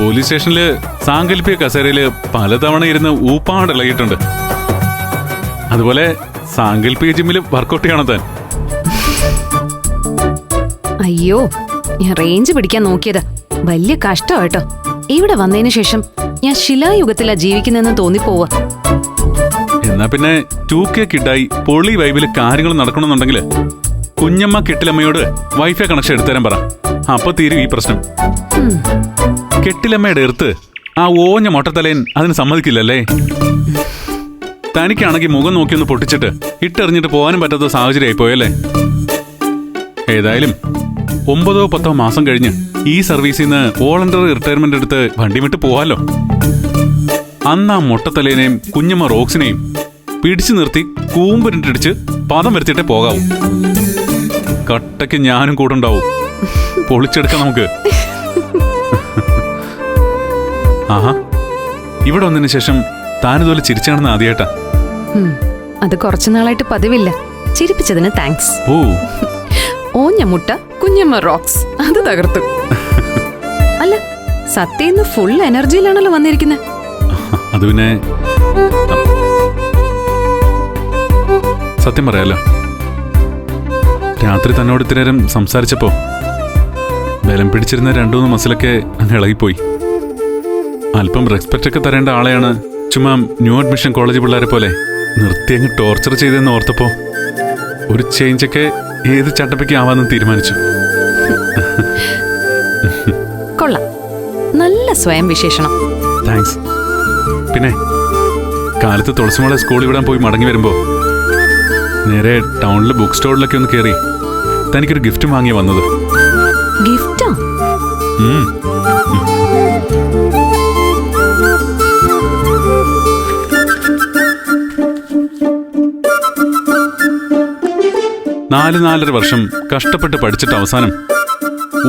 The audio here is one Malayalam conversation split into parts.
പോലീസ് സ്റ്റേഷനിൽ സാങ്കല്പിക കസേരയിൽ പലതവണ ഇരുന്ന് ഊപ്പാട് ഇളകിയിട്ടുണ്ട്. അതുപോലെ സാങ്കല്പിക ജിമ്മിൽ വർക്കൗട്ട് ചെയ്യണം താൻ. അയ്യോ ഞാൻ റേഞ്ച് പിടിക്കാൻ നോക്കിയതാ. വലിയ കഷ്ടമായിട്ടോ ഇവിടെ വന്നതിന് ശേഷം ഞാൻ ശിലായുഗത്തിലാ ജീവിക്കുന്നെന്ന് തോന്നിപ്പോവാ. എന്നാ പിന്നെ ടൂ കെ കിഡായി പൊളി വൈബിൽ കാര്യങ്ങൾ നടക്കണമെന്നുണ്ടെങ്കിൽ കുഞ്ഞമ്മ കെട്ടിലമ്മയോട് വൈഫൈ കണക്ഷൻ എടുത്തരാൻ പറ. അപ്പൊ തീരും ഈ പ്രശ്നം. കെട്ടിലമ്മയുടെ എർത്ത് ആ ഓഞ്ഞ മൊട്ടത്തലയൻ അതിന് സമ്മതിക്കില്ലല്ലേ? തനിക്കാണെങ്കിൽ മുഖം നോക്കിയൊന്ന് പൊട്ടിച്ചിട്ട് ഇട്ടെറിഞ്ഞിട്ട് പോകാനും പറ്റാത്ത സാഹചര്യമായി പോയല്ലേ? ഏതായാലും ഒമ്പതോ പത്തോ മാസം കഴിഞ്ഞ് ഈ സർവീസിൽ നിന്ന് വോളണ്ടറി റിട്ടയർമെന്റ് എടുത്ത് വണ്ടി വിട്ട് പോവാലോ. അന്ന് ആ മൊട്ടത്തലേനെയും കുഞ്ഞമ്മ റോക്സിനെയും പിടിച്ചു നിർത്തി കൂമ്പിരിട്ടിടിച്ച് പദം വരുത്തിയിട്ടേ പോകാവൂ. കട്ടയ്ക്ക് ഞാനും കൂടെ ഉണ്ടാവും. പൊളിച്ചെടുക്കാം നമുക്ക്. ആഹാ. ഇവിടെ വന്നതിന് ശേഷം താനിതുപോലെ ചിരിച്ചാണെന്ന് ആദ്യമായിട്ടാ അത് കുറച്ചു നാളായിട്ട് പതിവില്ല. ചിരിപ്പിച്ചതിന് താങ്ക്സ് ഓ. ഓഞ്ഞ മുട്ട കുഞ്ഞമ്മ റോക്സ് അത് തകർത്തു. അല്ല സത്യന്ന് ഫുൾ എനർജിയിലാണല്ലോ വന്നിരിക്കുന്നത് അത് പിന്നെ സത്യം പറയാലോ. രാത്രി തന്നോട് ഇത്രേരം സംസാരിച്ചപ്പോ ബലം പിടിച്ചിരുന്ന രണ്ടു മൂന്ന് മസിലൊക്കെ അങ്ങ് ഇളകിപ്പോയി. അല്പം റെസ്പെക്റ്റ് ഒക്കെ തരേണ്ട ആളെയാണ് ചുമ്മാ ന്യൂ അഡ്മിഷൻ കോളേജ് പിള്ളേരെ പോലെ. നിർത്തി അങ്ങ് ടോർച്ചർ ചെയ്തെന്ന് ഓർത്തപ്പോ ഒരു ചേഞ്ചൊക്കെ ഏത് ചട്ടപ്പയ്ക്ക് ആവാന്ന് തീരുമാനിച്ചു. കൊള്ളാം. നല്ല സ്വയം വിശേഷണം. താങ്ക്സ് പിന്നെ കാലത്ത് തുളസിമോളെ സ്കൂളിൽ വിടാൻ പോയി മടങ്ങി വരുമ്പോ നേരെ ടൗണിലെ ബുക്ക് സ്റ്റോറിലൊക്കെ ഒന്ന് കയറി തനിക്കൊരു ഗിഫ്റ്റ് വാങ്ങി വന്നത്. ഗിഫ്റ്റാ നാല് നാലര വർഷം കഷ്ടപ്പെട്ട് പഠിച്ചിട്ട് അവസാനം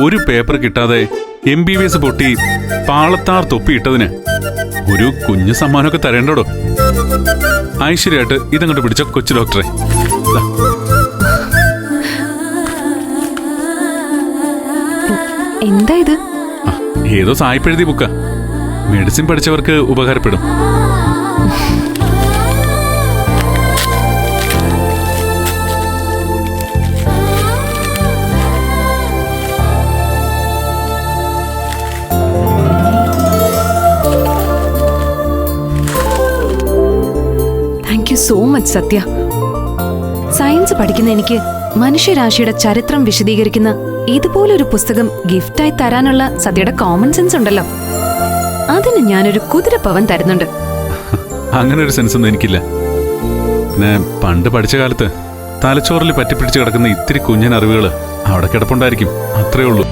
ഒരു പേപ്പർ കിട്ടാതെ എം ബി ബി എസ് പൊട്ടി പാളത്താർ തൊപ്പിയിട്ടതിന് ഒരു കുഞ്ഞു സമ്മാനമൊക്കെ തരേണ്ടടോ? ഐശ്വര്യമായിട്ട് ഇതങ്ങോട്ട് പിടിച്ച കൊച്ചു ഡോക്ടറെ. എന്താ ഇത്? ഏതോ സായിപ്പെഴുതി ബുക്ക. മെഡിസിൻ പഠിച്ചവർക്ക് ഉപകാരപ്പെടും. സോ മച്ച് സത്യ. സയൻസ് പഠിക്കുന്ന എനിക്ക് മനുഷ്യരാശിയുടെ ചരിത്രം വിശദീകരിക്കുന്ന ഇതുപോലൊരു പുസ്തകം ഗിഫ്റ്റായി തരാനുള്ള സത്യയുടെ കോമൺ സെൻസ് ഉണ്ടല്ലോ. അതിന് ഞാനൊരു കുതിരപ്പവൻ തരുന്നുണ്ട്. അങ്ങനെ ഒരു സെൻസ് ഒന്നും എനിക്കില്ല. ഞാൻ പണ്ട് പഠിച്ച കാലത്ത് തലച്ചോറിൽ പറ്റിപ്പിടിച്ച് കിടക്കുന്ന ഇത്തിരി കുഞ്ഞൻ അറിവുകൾ അവിടെ കിടപ്പുണ്ടായിരിക്കും. അത്രേ ഉള്ളൂ.